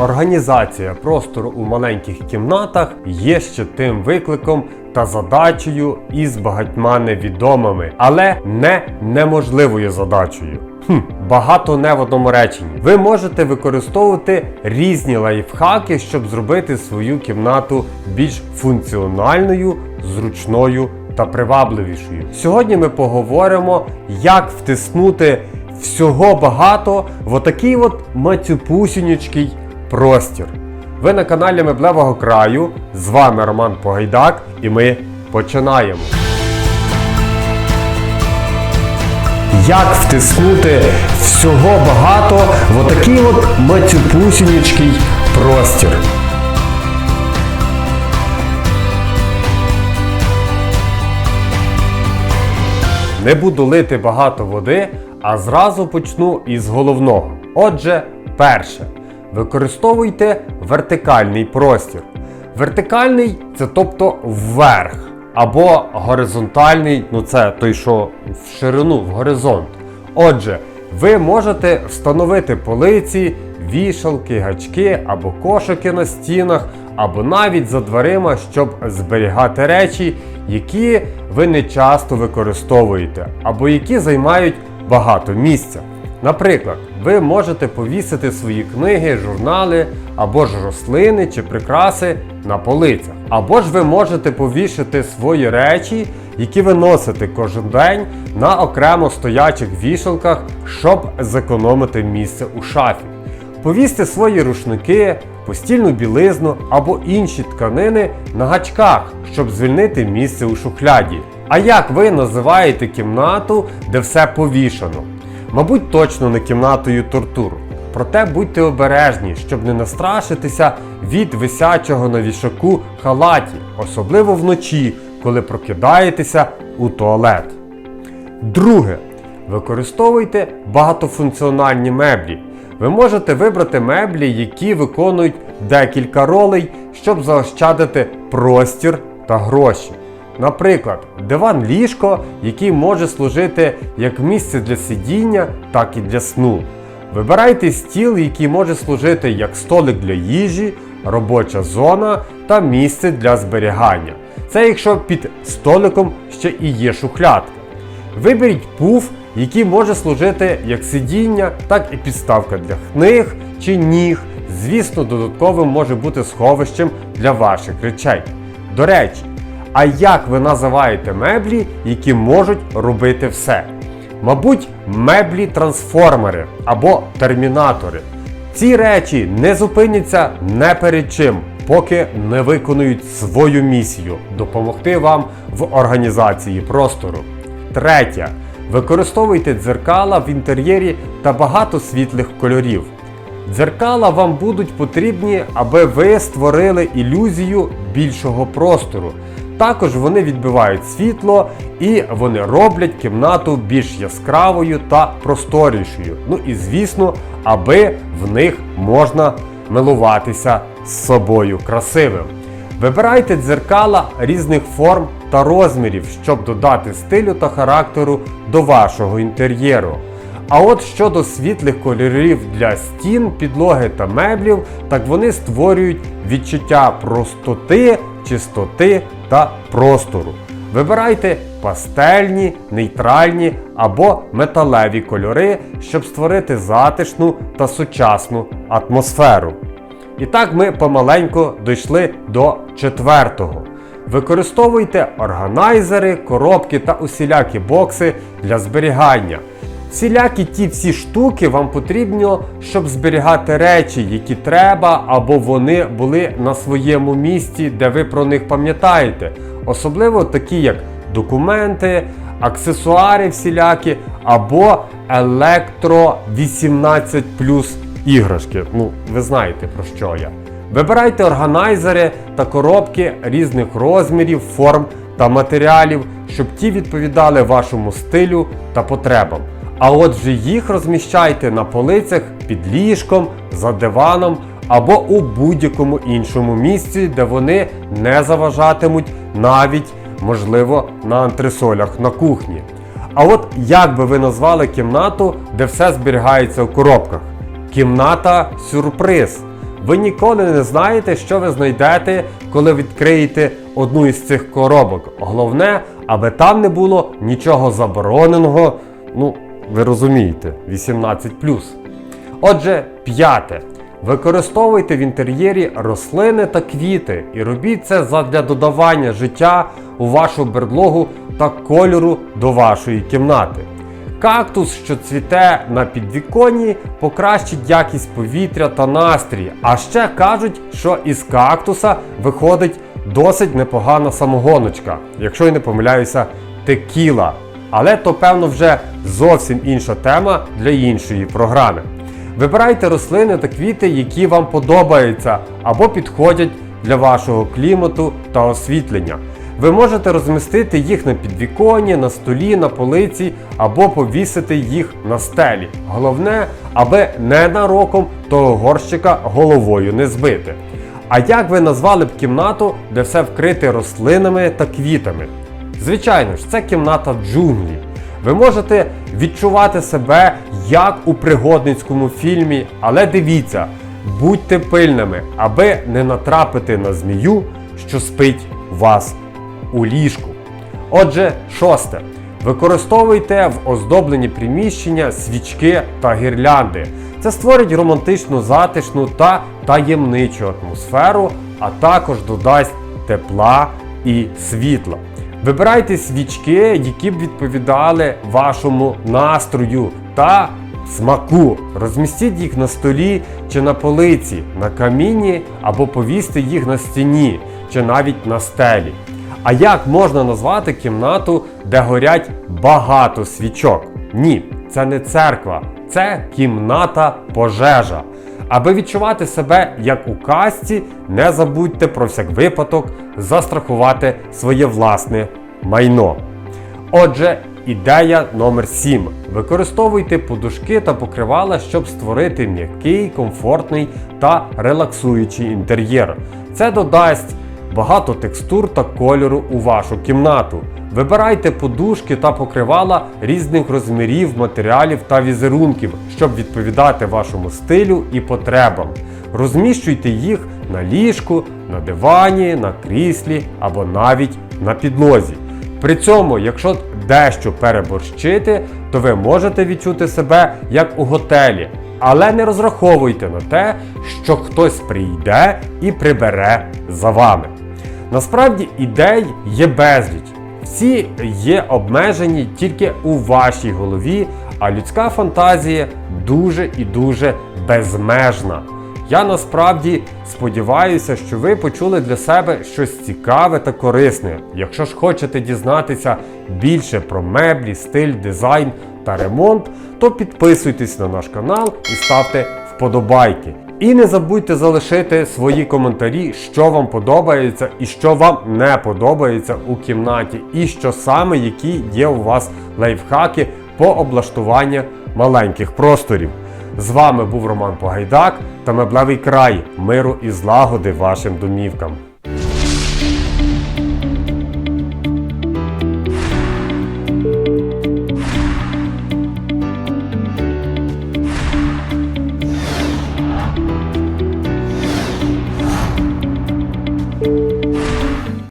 Організація простору у маленьких кімнатах є ще тим викликом та задачею із багатьма невідомими, але не неможливою задачею. Хм, багато не в одному реченні. Ви можете використовувати різні лайфхаки, щоб зробити свою кімнату більш функціональною, зручною та привабливішою. Сьогодні ми поговоримо, як втиснути всього багато в отакий от мацюпусінючкий простір. Ви на каналі Меблевого краю. З вами Роман Погайдак, і ми починаємо. Як втиснути всього багато в отакий от мацюпусінючкий простір? Не буду лити багато води, а зразу почну із головного. Отже, перше. Використовуйте вертикальний простір. Вертикальний це тобто вверх. Або горизонтальний, ну це той, що в ширину, в горизонт. Отже, ви можете встановити полиці, вішалки, гачки або кошики на стінах, або навіть за дверима, щоб зберігати речі, які ви не часто використовуєте, або які займають багато місця. Наприклад, ви можете повісити свої книги, журнали або ж рослини чи прикраси на полицях. Або ж ви можете повішати свої речі, які ви носите кожен день на окремо стоячих вішалках, щоб зекономити місце у шафі. Повісьте свої рушники, постільну білизну або інші тканини на гачках, щоб звільнити місце у шухляді. А як ви називаєте кімнату, де все повішано? Мабуть, точно не кімнатою тортур. Проте будьте обережні, щоб не настрашитися від висячого на вішаку халаті, особливо вночі, коли прокидаєтеся у туалет. Друге. Використовуйте багатофункціональні меблі. Ви можете вибрати меблі, які виконують декілька ролей, щоб заощадити простір та гроші. Наприклад, диван ліжко, який може служити як місце для сидіння, так і для сну. Вибирайте стіл, який може служити як столик для їжі, робоча зона та місце для зберігання. Це якщо під столиком ще і є шухлядка. Виберіть пуф, який може служити як сидіння, так і підставка для книг чи ніг. Звісно, додатковим може бути сховищем для ваших речей. До речі, а як ви називаєте меблі, які можуть робити все? Мабуть, меблі-трансформери або термінатори. Ці речі не зупиняться не перед чим, поки не виконують свою місію допомогти вам в організації простору. Третє. Використовуйте дзеркала в інтер'єрі та багато світлих кольорів. Дзеркала вам будуть потрібні, аби ви створили ілюзію більшого простору. Також вони відбивають світло і вони роблять кімнату більш яскравою та просторішою. Ну і звісно, аби в них можна милуватися з собою красивим. Вибирайте дзеркала різних форм та розмірів, щоб додати стилю та характеру до вашого інтер'єру. А от щодо світлих кольорів для стін, підлоги та меблів, так вони створюють відчуття простоти, чистоти та простору. Вибирайте пастельні, нейтральні або металеві кольори, щоб створити затишну та сучасну атмосферу. І так ми помаленьку дійшли до четвертого. Використовуйте органайзери, коробки та усілякі бокси для зберігання. Всілякі ті всі штуки вам потрібно, щоб зберігати речі, які треба, або вони були на своєму місці, де ви про них пам'ятаєте. Особливо такі, як документи, аксесуари всілякі, або електро 18 іграшки. Ну, ви знаєте про що я. Вибирайте органайзери та коробки різних розмірів, форм та матеріалів, щоб ті відповідали вашому стилю та потребам. А отже їх розміщайте на полицях під ліжком, за диваном або у будь-якому іншому місці, де вони не заважатимуть навіть, можливо, на антресолях на кухні. А от як би ви назвали кімнату, де все зберігається в коробках? Кімната сюрприз. Ви ніколи не знаєте, що ви знайдете, коли відкриєте одну із цих коробок. Головне, аби там не було нічого забороненого. Ну, ви розумієте, 18. Отже, п'яте. Використовуйте в інтер'єрі рослини та квіти і робіть це задля додавання життя у вашу бердлогу та кольору до вашої кімнати. Кактус, що цвіте на підвіконні, покращить якість повітря та настрій. А ще кажуть, що із кактуса виходить досить непогана самогоночка, якщо я не помиляюся, текіла. Але то, певно, вже зовсім інша тема для іншої програми. Вибирайте рослини та квіти, які вам подобаються або підходять для вашого клімату та освітлення. Ви можете розмістити їх на підвіконні, на столі, на полиці або повісити їх на стелі. Головне, аби ненароком того горщика головою не збити. А як ви назвали б кімнату, де все вкрите рослинами та квітами? Звичайно ж, це кімната джунглі. Ви можете відчувати себе як у пригодницькому фільмі, але дивіться, будьте пильними, аби не натрапити на змію, що спить вас у ліжку. Отже, шосте. Використовуйте в оздоблені приміщення свічки та гірлянди. Це створить романтичну, затишну та таємничу атмосферу, а також додасть тепла і світла. Вибирайте свічки, які б відповідали вашому настрою та смаку. Розмістіть їх на столі чи на полиці, на камінні або повісьте їх на стіні чи навіть на стелі. А як можна назвати кімнату, де горять багато свічок? Ні, це не церква, це кімната пожежа. Аби відчувати себе як у казці, не забудьте про всяк випадок застрахувати своє власне майно. Отже, ідея номер 7. Використовуйте подушки та покривала, щоб створити м'який, комфортний та релаксуючий інтер'єр. Це додасть багато текстур та кольору у вашу кімнату. Вибирайте подушки та покривала різних розмірів, матеріалів та візерунків, щоб відповідати вашому стилю і потребам. Розміщуйте їх на ліжку, на дивані, на кріслі або навіть на підлозі. При цьому, якщо дещо переборщити, то ви можете відчути себе як у готелі, але не розраховуйте на те, що хтось прийде і прибере за вами. Насправді ідей є безліч. Всі є обмежені тільки у вашій голові, а людська фантазія дуже і дуже безмежна. Я насправді сподіваюся, що ви почули для себе щось цікаве та корисне. Якщо ж хочете дізнатися більше про меблі, стиль, дизайн та ремонт, то підписуйтесь на наш канал і ставте вподобайки. І не забудьте залишити свої коментарі, що вам подобається і що вам не подобається у кімнаті, і що саме які є у вас лайфхаки по облаштуванню маленьких просторів. З вами був Роман Погайдак та Меблевий край миру і злагоди вашим домівкам.